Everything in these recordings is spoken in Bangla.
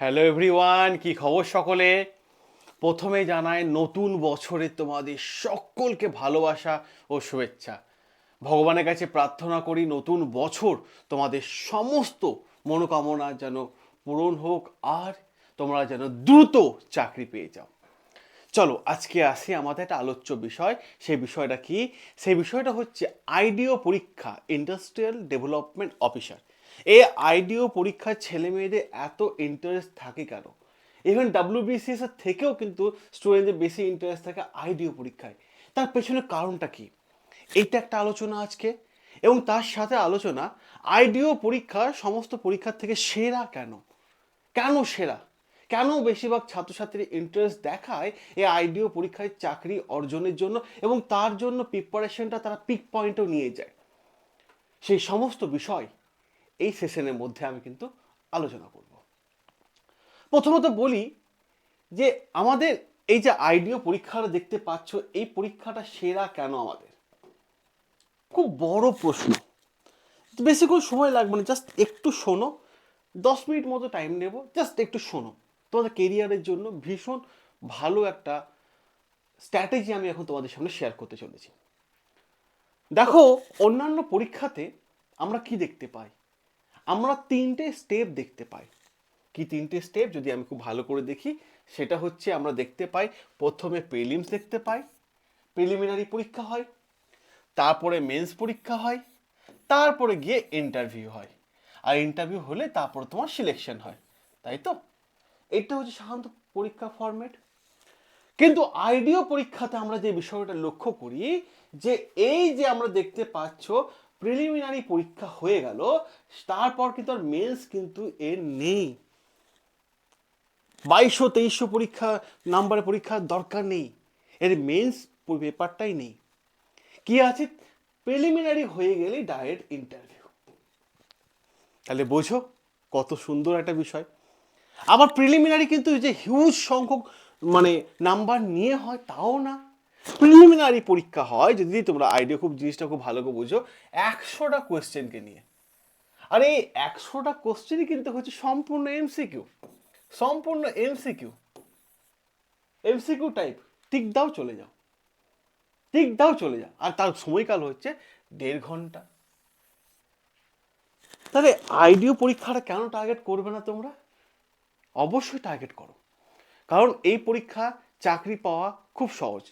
হ্যালো এভরিওয়ান কি খবর সকলে? প্রথমে জানাই নতুন বছরে তোমাদের সকলকে ভালোবাসা ও শুভেচ্ছা। ভগবানের কাছে প্রার্থনা করি নতুন বছর তোমাদের সমস্ত মনোকামনা যেন পূরণ হোক আর তোমরা যেন দ্রুত চাকরি পেয়ে যাও। চলো, আজকে আসি আমাদের একটা আলোচ্য বিষয়, সেই বিষয়টা কি? সেই বিষয়টা হচ্ছে আইডিও পরীক্ষা ইন্ডাস্ট্রিয়াল ডেভেলপমেন্ট অফিসার এই আইডিও পরীক্ষার ছেলে মেয়েদের এত ইন্টারেস্ট থাকে কেন? ইভেন ডাব্লিউবিসিএস এর থেকেও কিন্তু স্টুডেন্টদের বেশি ইন্টারেস্ট থাকে আইডিও পরীক্ষায়। তার পেছনে কারণটা কি? এইটা একটা আলোচনা আজকে। এবং তার সাথে আলোচনা, আইডিও পরীক্ষা সমস্ত পরীক্ষার থেকে সেরা কেন? কেন সেরা? কেন বেশিরভাগ ছাত্রছাত্রীর ইন্টারেস্ট দেখায় এই আইডিও পরীক্ষায় চাকরি অর্জনের জন্য এবং তার জন্য প্রিপারেশনটা তারা পিক পয়েন্টও নিয়ে যায়? সেই সমস্ত বিষয় এই সেশনের মধ্যে আমি কিন্তু আলোচনা করব। প্রথমত বলি যে আমাদের এই যে আইডিও পরীক্ষাটা দেখতে পাচ্ছ, এই পরীক্ষাটা সেরা কেন আমাদের? খুব বড় প্রশ্ন। বেশি করে সময় লাগবে না জাস্ট একটু শোনো। দশ মিনিট মতো টাইম নেব জাস্ট একটু শোনো। তোমাদের কেরিয়ারের জন্য ভীষণ ভালো একটা স্ট্র্যাটেজি আমি এখন তোমাদের সামনে শেয়ার করতে চলেছি। দেখো, অন্যান্য পরীক্ষাতে আমরা কি দেখতে পাই? আমরা তিনটে স্টেপ দেখতে পাই। কি তিনটে স্টেপ যদি আমি খুব ভালো করে দেখি, সেটা হচ্ছে আমরা দেখতে পাই, প্রথমে প্রিলিমস দেখতে পাই প্রিলিমিনারি পরীক্ষা হয়, তারপরে মেন্স পরীক্ষা হয়, তারপরে গিয়ে ইন্টারভিউ হয়। আর ইন্টারভিউ হলে তারপরে তোমার সিলেকশন হয়, তাই তো? এটা হচ্ছে সাধারণত পরীক্ষা ফরম্যাট কিন্তু আইডিও পরীক্ষাতে আমরা যে বিষয়টা লক্ষ্য করি, যে এই যে আমরা দেখতে পাচ্ছ প্রিলিমিনারি পরীক্ষা হয়ে গেল, তারপর কিন্তু আর মেন্স কিন্তু এর নেই। বাইশশো তেইশশো পরীক্ষা নাম্বারের পরীক্ষার দরকার নেই। এর মেন্স পেপারটাই নেই। কি আছে? প্রিলিমিনারি হয়ে গেলেই ডাইরেক্ট ইন্টারভিউ তাহলে বোঝো কত সুন্দর একটা বিষয়। আবার প্রিলিমিনারি কিন্তু যে হিউজ সংখ্যক মানে নাম্বার নিয়ে হয়, তাও না। প্রিলিমিনারি পরীক্ষা হয়, যদি তোমরা আইডিয়া খুব, জিনিসটা খুব ভালো করে বুঝো, একশোটা কোয়েশ্চেনকে নিয়ে। আর এই একশোটা কোশ্চেনই কিন্তু হচ্ছে সম্পূর্ণ এমসিকিউ সম্পূর্ণ এমসিকিউ এমসিকিউ টাইপ টিক দাও, চলে যাও। টিক দাও, চলে যাও। আর তার সময়কাল হচ্ছে দেড় ঘণ্টা। তাহলে আইডিও পরীক্ষাটা কেন টার্গেট করবে না তোমরা? অবশ্যই টার্গেট করো। কারণ এই পরীক্ষা চাকরি পাওয়া খুব সহজ।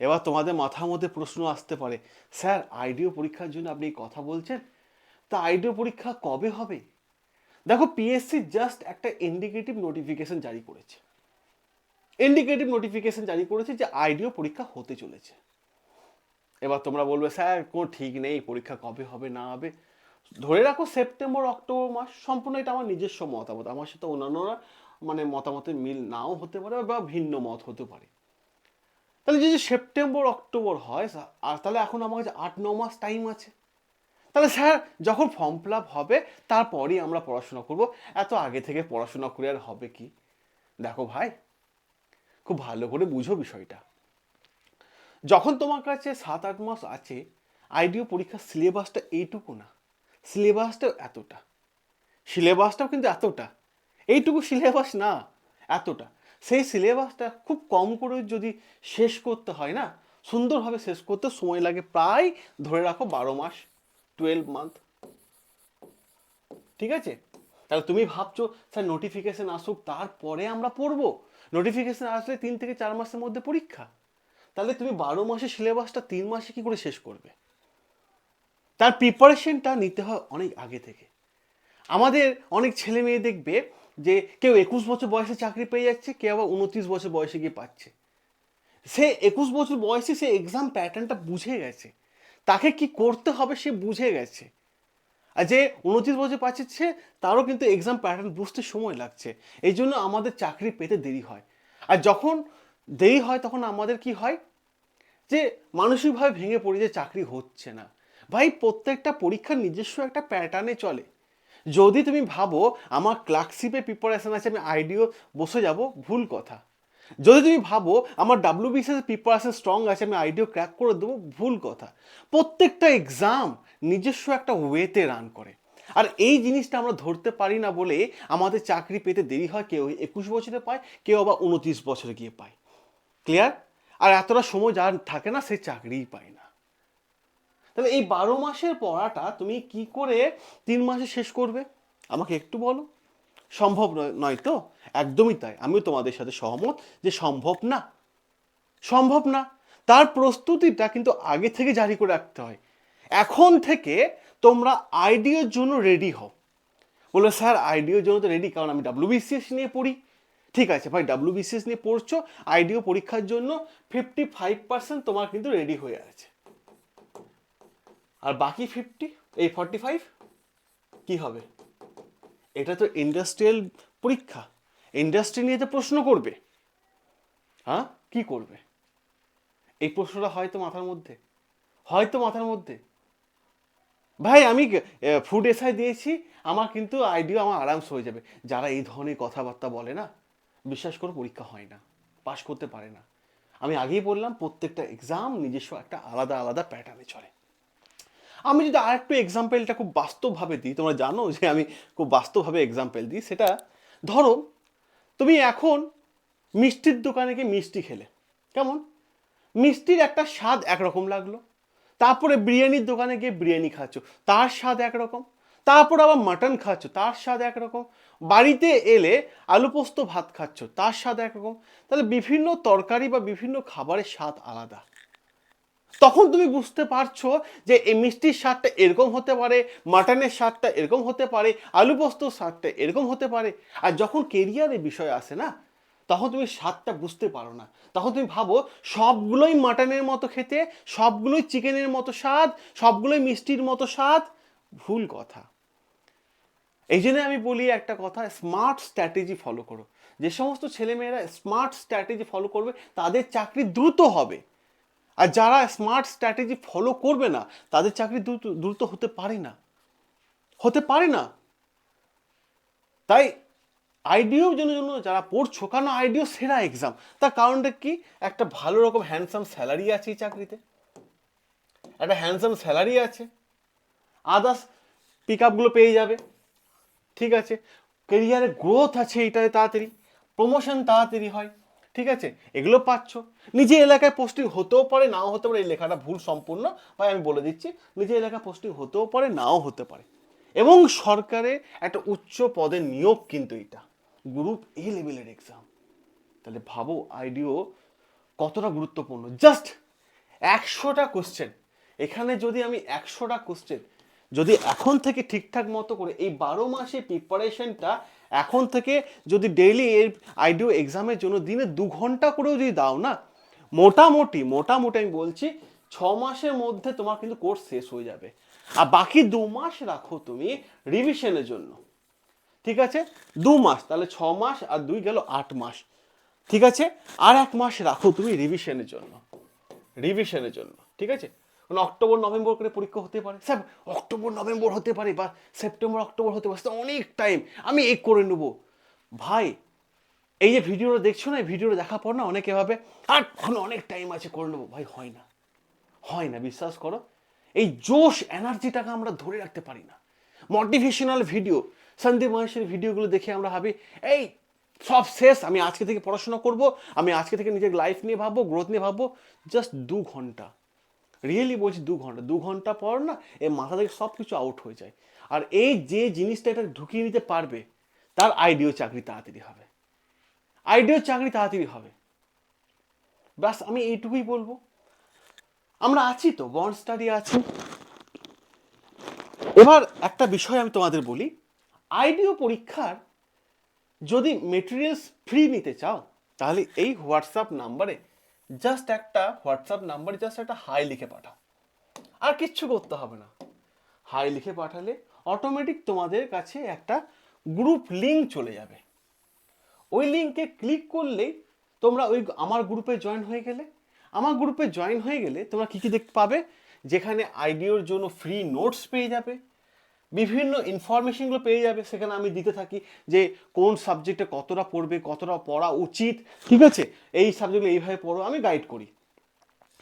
এবার তোমাদের মাথার মধ্যে প্রশ্ন আসতে পারে, স্যার আইডিও পরীক্ষার জন্য আপনি কথা বলছেন? তা আইডিও পরীক্ষা কবে হবে? দেখো পিএসসি জাস্ট একটা ইন্ডিকেটিভ নোটিফিকেশন জারি করেছে। ইন্ডিকেটিভ নোটিফিকেশন জারি করেছে যে আইডিও পরীক্ষা হতে চলেছে। এবার তোমরা বলবে, স্যার, কোনো ঠিক নেই, পরীক্ষা কবে হবে, না হবে? ধরে রাখো সেপ্টেম্বর অক্টোবর মাস, সম্পূর্ণ এটা আমার নিজস্ব মতামত। আমার সাথে অন্যান্যরা মানে মতামতের মিল নাও হতে পারে বা ভিন্ন মত হতে পারে। তাহলে যদি সেপ্টেম্বর অক্টোবর হয় আর তাহলে এখন আমার কাছে আট, ন মাস টাইম আছে। তাহলে স্যার, যখন ফর্ম ফিল আপ হবে, তারপরই আমরা পড়াশোনা করব। এত আগে থেকে পড়াশোনা করে আর হবে কি? দেখো ভাই, খুব ভালো করে বুঝো বিষয়টা। যখন তোমার কাছে সাত, আট মাস আছে আইডিও পরীক্ষার সিলেবাসটা এইটুকু না। সিলেবাসটাও এতটা। সিলেবাসটাও কিন্তু এতটা। এইটুকু সিলেবাস না, এতটা। সেই সিলেবাসটা খুব কম করে যদি শেষ করতে হয় না, সুন্দরভাবে শেষ করতে সময় লাগে প্রায় ধরে রাখো বারো মাস টুয়েলভ মান্থ ঠিক আছে? তাহলে তুমি ভাবছ, স্যার নোটিফিকেশন আসুক, তারপরে আমরা পড়ব? নোটিফিকেশান আসলে তিন থেকে চার মাসের মধ্যে পরীক্ষা। তাহলে তুমি বারো মাসের সিলেবাসটা তিন মাসে কি করে শেষ করবে? তার প্রিপারেশনটা নিতে হয় অনেক আগে থেকে। আমাদের অনেক ছেলে মেয়ে দেখবে যে কেউ একুশ বছর বয়সে চাকরি পেয়ে যাচ্ছে, কেউ আবার উনত্রিশ বছর বয়সে গিয়ে পাচ্ছে। সে একুশ বছর বয়সে সে এক্সাম প্যাটার্নটা বুঝে গেছে। তাকে কি করতে হবে সে বুঝে গেছে। আর যে উনত্রিশ বছর পাচ্ছে তারও কিন্তু এক্সাম প্যাটার্ন বুঝতে সময় লাগছে। এই জন্য আমাদের চাকরি পেতে দেরি হয়। আর যখন দেরি হয়, তখন আমাদের কি হয়? যে মানসিকভাবে ভেঙে পড়ি যে চাকরি হচ্ছে না। ভাই, প্রত্যেকটা পরীক্ষার নিজস্ব একটা প্যাটার্নে চলে। যদি তুমি ভাবো আমার ক্লার্কশিপে প্রিপারেশন আছে, আমি আইডিও বসে যাব, ভুল কথা। যদি তুমি ভাবো আমার ডাব্লিউ বিসিএস প্রিপারেশন স্ট্রং আছে, আমি আইডিও ক্র্যাক করে দেবো, ভুল কথা। প্রত্যেকটা এক্সাম নিজস্ব একটা ওয়েতে রান করে। আর এই জিনিসটা আমরা ধরতে পারি না বলে আমাদের চাকরি পেতে দেরি হয়, কেউ একুশ বছরে পায়, কেউ আবার উনত্রিশ বছরে গিয়ে পায়। ক্লিয়ার আর এতটা সময় যার থাকে না, সে চাকরিই পায় না। তাহলে এই বারো মাসের পড়াটা তুমি কি করে তিন মাসে শেষ করবে? আমাকে একটু বলো। সম্ভব নয়- তো? একদমই তাই। আমিও তোমাদের সাথে সহমত যে সম্ভব না। সম্ভব না। তার প্রস্তুতিটা কিন্তু আগে থেকে জারি করে রাখতে হয়। এখন থেকে তোমরা আইডিওর জন্য রেডি হও। বলে স্যার, আইডিওর জন্য তো রেডি কারণ আমি ডাব্লিউবিসিএস নিয়ে পড়ি। ঠিক আছে, ভাই ডাব্লিউবিসিএস নিয়ে পড়ছো, আইডিও পরীক্ষার জন্য ফিফটি ফাইভ পার্সেন্ট তোমার কিন্তু রেডি হয়ে আছে। আর বাকি ফিফটি এই ফর্টি ফাইভ কী হবে? এটা তো ইন্ডাস্ট্রিয়াল পরীক্ষা। ইন্ডাস্ট্রি নিয়ে তো প্রশ্ন করবে হ্যাঁ? কি করবে? এই প্রশ্নটা হয়তো মাথার মধ্যে। হয়তো মাথার মধ্যে। ভাই, আমি ফুড এসআই দিয়েছি, আমার কিন্তু আইডিয়া আমার আরামস হয়ে যাবে। যারা এই ধরনের কথাবার্তা বলে না, বিশ্বাস করে পরীক্ষা হয় না পাশ করতে পারে না। আমি আগেই বললাম, প্রত্যেকটা এক্সাম নিজস্ব একটা আলাদা আলাদা প্যাটার্নে চলে। আমি যদি আর একটু এক্সাম্পলটা খুব বাস্তবভাবে দিই, তোমরা জানো যে আমি খুব বাস্তবভাবে এক্সাম্পল দিই, সেটা ধরো, তুমি এখন মিষ্টির দোকানে গিয়ে মিষ্টি খেলে, কেমন? মিষ্টির একটা স্বাদ একরকম লাগল, তারপরে বিরিয়ানির দোকানে গিয়ে বিরিয়ানি খাচ্ছ, তার স্বাদ একরকম, তারপর আবার মাটন খাচ্ছ, তার স্বাদ একরকম, বাড়িতে এলে আলু পোস্ত ভাত খাচ্ছ, তার স্বাদ একরকম, তাহলে বিভিন্ন তরকারি বা বিভিন্ন খাবারের স্বাদ আলাদা। তখন তুমি বুঝতে পারছ যে এই মিষ্টির স্বাদটা এরকম হতে পারে, মাটনের স্বাদটা এরকম হতে পারে, আলু পোস্তর স্বাদটা এরকম হতে পারে। আর যখন কেরিয়ারের বিষয় আসে না, তখন তুমি স্বাদটা বুঝতে পারো না। তখন তুমি ভাবো, সবগুলোই মাটনের মতো খেতে, সবগুলোই চিকেনের মতো স্বাদ, সবগুলোই মিষ্টির মতো স্বাদ। ভুল কথা। এই জন্য আমি বলি একটা কথা স্মার্ট স্ট্র্যাটেজি ফলো করো। যে সমস্ত ছেলেমেয়েরা স্মার্ট স্ট্র্যাটেজি ফলো করবে, তাদের চাকরি দ্রুত হবে। আর যারা স্মার্ট স্ট্র্যাটেজি ফলো করবে না, তাদের চাকরি দ্রুত দ্রুত হতে পারে না। হতে পারে না। তাই আইডিও জন্য জন্য যারা পড়ছো, কারণ আইডিও সেরা এক্সাম তার কারণটা কি? একটা ভালো রকম হ্যান্ডসাম স্যালারি আছে এই চাকরিতে। একটা হ্যান্ডসাম স্যালারি আছে। আদার্স পিক আপগুলো পেয়ে যাবে। ঠিক আছে? কেরিয়ারে গ্রোথ আছে এটাতে তাড়াতাড়ি। প্রমোশন তাড়াতাড়ি হয়। ঠিক আছে? এগুলো পাচ্ছ। নিজে এলাকায় পোস্টিং হতেও পারে, নাও হতে পারে, এই লেখাটা ভুল সম্পূর্ণ ভাই আমি বলে দিচ্ছি, নিজে এলাকায় পোস্টিং হতেও পারে, নাও হতে পারে। এবং সরকারের একটা উচ্চ পদের নিয়োগ কিন্তু এটা গ্রুপ এ লেভেলের এক্সাম তাহলে ভাবো আইডিও কতটা গুরুত্বপূর্ণ? জাস্ট একশোটা কোশ্চেন এখানে যদি আমি একশোটা কোশ্চেন যদি এখন থেকে ঠিকঠাক মতো করে এই বারো মাসে প্রিপারেশনটা এখন থেকে যদি ডেইলি এর আইডিও এক্সামের জন্য দিনে দু ঘণ্টা করেও যদি দাও না, মোটামুটি মোটামুটি আমি বলছি ছ মাসের মধ্যে তোমার কিন্তু কোর্স শেষ হয়ে যাবে। আর বাকি দু মাস রাখো তুমি রিভিশনের জন্য। ঠিক আছে? দু মাস, তাহলে ছ মাস আর দুই গেল আট মাস। ঠিক আছে? আর এক মাস রাখো তুমি রিভিশনের জন্য। রিভিশনের জন্য। ঠিক আছে? মানে অক্টোবর, নভেম্বর করে পরীক্ষা হতে পারে। স্যার, অক্টোবর, নভেম্বর হতে পারে বা সেপ্টেম্বর, অক্টোবর হতে পারে। অনেক টাইম আমি এই করে নেব। ভাই, এই যে ভিডিওটা দেখছ না, এই ভিডিওটা দেখার পর না অনেকে ভাবে, আর এখন অনেক টাইম আছে, করে নেব। ভাই, হয় না। হয় না, বিশ্বাস করো। এই জোশ এনার্জিটাকে আমরা ধরে রাখতে পারি না। মোটিভেশনাল ভিডিও সন্দীপ মহেশের ভিডিওগুলো দেখে আমরা ভাবি, এই, সব শেষ, আমি আজকে থেকে পড়াশোনা করব, আমি আজকে থেকে নিজের লাইফ নিয়ে ভাববো গ্রোথ নিয়ে ভাববো জাস্ট দু ঘণ্টা। রিয়েলি বলছি দু ঘণ্টা দু ঘণ্টা পর না এই মাথা থেকে সব কিছু আউট হয়ে যায়। আর এই যে জিনিসটা এটা ঢুকিয়ে নিতে পারবে, তার আইডিও চাকরি তাড়াতাড়ি হবে। আইডিও চাকরি তাড়াতাড়ি হবে। ব্যাস, আমি এইটুকুই বলব। আমরা আছি তো বন্ড স্টাডি আছি। এবার একটা বিষয় আমি তোমাদের বলি আইডিও পরীক্ষার যদি মেটেরিয়ালস ফ্রি নিতে চাও, তাহলে এই হোয়াটসঅ্যাপ নাম্বারে জাস্ট একটা হোয়াটসঅ্যাপ নাম্বারে জাস্ট একটা হাই লিখে পাঠাও। আর কিচ্ছু করতে হবে না। হাই লিখে পাঠালে অটোমেটিক তোমাদের কাছে একটা গ্রুপ লিঙ্ক চলে যাবে। ওই লিঙ্কে ক্লিক করলেই তোমরা ওই আমার গ্রুপে জয়েন হয়ে গেলে। আমার গ্রুপে জয়েন হয়ে গেলে তোমরা কী কী দেখতে পাবে? যেখানে আইডিওর জন্য ফ্রি নোটস পেয়ে যাবে। বিভিন্ন ইনফরমেশনগুলো পেয়ে যাবে, সেখানে আমি দিতে থাকি যে কোন সাবজেক্টে কতটা পড়বে, কতটা পড়া উচিত, ঠিক আছে? এই সাবজেক্টগুলো এইভাবে পড়ো, আমি গাইড করি।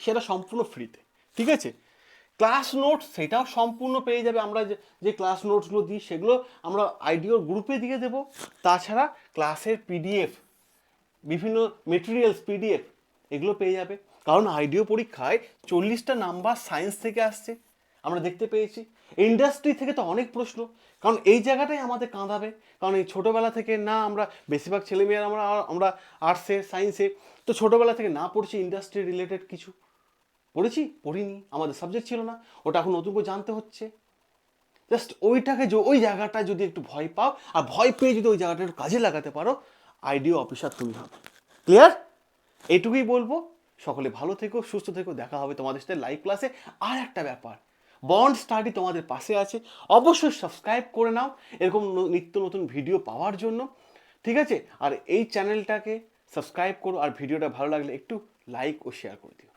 সেটা সম্পূর্ণ ফ্রিতে ঠিক আছে? ক্লাস নোট সেটাও সম্পূর্ণ পেয়ে যাবে আমরা যে যে ক্লাস নোটসগুলো দিই, সেগুলো আমরা আইডিওর গ্রুপে দিয়ে দেবো। তাছাড়া ক্লাসের পিডিএফ বিভিন্ন মেটেরিয়ালস পিডিএফ এগুলো পেয়ে যাবে। কারণ আইডিও পরীক্ষায় চল্লিশটা নাম্বার সায়েন্স থেকে আসছে, আমরা দেখতে পেয়েছি। ইন্ডাস্ট্রি থেকে তো অনেক প্রশ্ন। কারণ এই জায়গাটাই আমাদের কাঁদাবে। কারণ এই ছোটোবেলা থেকে না আমরা, বেশিরভাগ ছেলেমেয়েরা আমরা আমরা আর্টসে সায়েন্সে তো ছোটোবেলা থেকে না পড়ছি ইন্ডাস্ট্রি রিলেটেড কিছু। পড়েছি? পড়িনি। আমাদের সাবজেক্ট ছিল না। ওটা এখন নতুন করে জানতে হচ্ছে। জাস্ট ওইটাকে যে, ওই জায়গাটা যদি একটু ভয় পাও, আর ভয় পেয়ে যদি ওই জায়গাটা একটু কাজে লাগাতে পারো আইডিও অফিসার তুমি হবে। ক্লিয়ার এইটুকুই বলব। সকলে ভালো থেকো, সুস্থ থেকো। দেখা হবে তোমাদের সাথে লাইভ ক্লাসে আর একটা ব্যাপার বন্ড স্টাডি তোমাদের পাশে আছে। অবশ্যই সাবস্ক্রাইব করে নাও। এরকম নিত্য নতুন ভিডিও পাওয়ার জন্য। ঠিক আছে? আর এই চ্যানেলটাকে সাবস্ক্রাইব করো। আর ভিডিওটা ভালো লাগলে একটু লাইক ও শেয়ার করে দিও।